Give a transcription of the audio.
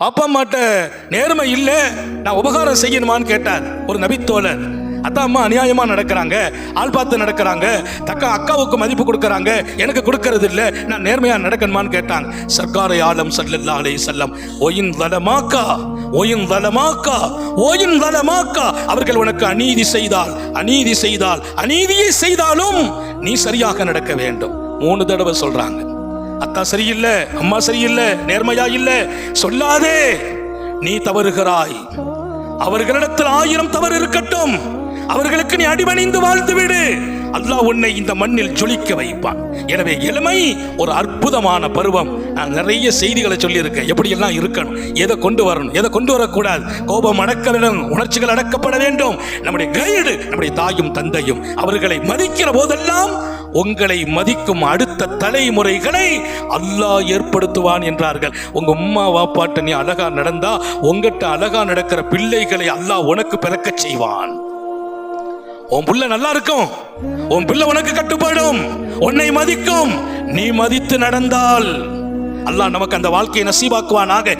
அப்பா அம்மாட்ட நேர்மை இல்லை நான் உபகாரம் செய்யணுமான்னு கேட்டார். ஒரு நபித்தோழர். அத்தா அம்மா அநியாயமாக நடக்கிறாங்க ஆள் பார்த்து நடக்கிறாங்க தக்கா அக்காவுக்கு மதிப்பு கொடுக்குறாங்க எனக்கு கொடுக்கறது இல்லை நான் நேர்மையாக நடக்கணுமான்னு கேட்டாங்க. சர்க்காரை ஆலம் சல்லல்லா அலைஹி செல்லம் ஒயின் வளமாக்கா ஒயின் வளமாக்கா ஒயின் வளமாக்கா அவர்கள் உனக்கு அநீதி செய்தால் அநீதி செய்தால் அநீதியை செய்தாலும் நீ சரியாக நடக்க வேண்டும். மூணு தடவை சொல்றாங்க. அக்கா சரியில்லை அம்மா சரியில்லை நேர்மையா இல்லை. சொல்லாதே நீ தவறுகிறாய். அவர்களிடத்தில் ஆயிரம் தவறு இருக்கட்டும். அவர்களுக்கு நீ அடிபணிந்து வாழ்ந்து விடு அல்லாஹ் உன்னை இந்த மண்ணில் ஜொலிக்க வைப்பான். எனவே இளமை ஒரு அற்புதமான பருவம். நான் நிறைய செய்திகளை சொல்லியிருக்கேன். எப்படியெல்லாம் இருக்கணும் எதை கொண்டு வரணும் எதை கொண்டு வரக்கூடாது கோபம் அடக்க வேண்டும் உணர்ச்சிகள் அடக்கப்பட வேண்டும். நம்முடைய கைடு நம்முடைய தாயும் தந்தையும் அவர்களை மதிக்கிற போதெல்லாம் உங்களை மதிக்கும் அடுத்த தலைமுறைகளை அல்லாஹ் ஏற்படுத்துவான் என்றார்கள். உங்க உம்மா வாப்பாட்ட நீ அழகா நடந்தா உங்ககிட்ட அழகா நடக்கிற பிள்ளைகளை அல்லாஹ் உனக்கு பிறக்கச் செய்வான். உன் புள்ள நல்லா இருக்கும். உன் பிள்ளை உனக்கு கட்டுப்படும். உன்னை மதிக்கும். நீ மதித்து நடந்தால் அல்லாஹ் நமக்கு அந்த வாழ்க்கையை நசீபாக்குவானாக.